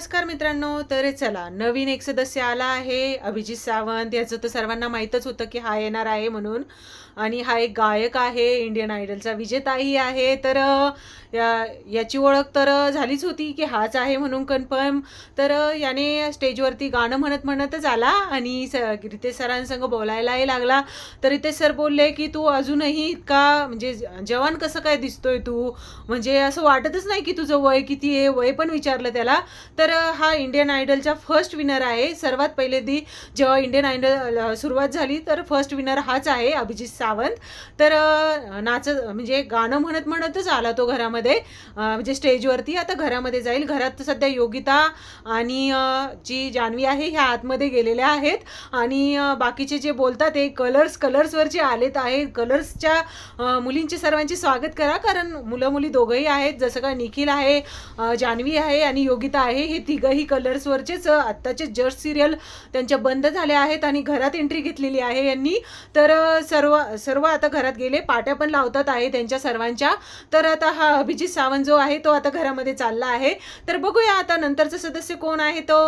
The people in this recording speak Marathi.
नमस्कार मित्रांनो तर चला नवीन एक सदस्य आला आहे अभिजित सावंत. याचं तर सर्वांना माहीतच होतं की हा येणार आहे म्हणून. आणि हा एक गायक आहे इंडियन आयडलचा विजेताही आहे. तर या याची ओळख तर झालीच होती की हाच आहे म्हणून कन्फर्म तर याने स्टेजवरती गाणं म्हणत म्हणतच आला आणि स रितेश सरांसंग बोलायलाही लागला. तर रितेश सर बोलले की तू अजूनही इतका म्हणजे जवान कसं काय दिसतोय तू? म्हणजे असं वाटतच नाही की तुझं वय किती आहे? वय पण विचारलं त्याला. तर अ, हा इंडियन आयडलचा फर्स्ट विनर आहे. सर्वात पहिले दी जेव्हा इंडियन आयडल सुरुवात झाली तर फर्स्ट विनर हाच आहे अभिजित सावंत. तर नाच म्हणजे गाणं म्हणत म्हणतच आला तो घरामध्ये. म्हणजे स्टेजवरती आता घरामध्ये जाईल. घरात सध्या योगिता आणि जी जान्हवी आहे ह्या आतमध्ये गेलेल्या आहेत. आणि बाकीचे जे बोलतात ते कलर्स कलर्सवरचे आलेत आहेत. कलर्सच्या मुलींचे सर्वांचे स्वागत करा. कारण मुलं मुली दोघंही आहेत. जसं का निखिल आहे जान्हवी आहे आणि योगिता आहे. हे तिघंही कलर्सवरचेच आत्ताचे जज सिरियल त्यांच्या बंद झाल्या आहेत आणि घरात एंट्री घेतलेली आहे यांनी. तर सर्व सर्व आता घरात गेले पाट्या पण लावतात आहे त्यांच्या सर्वांच्या. तर आता हा अभिजित सावंत जो आहे तो आता घरामध्ये चालला आहे. तर बघूया आता नंतरचा सदस्य कोण आहे तो?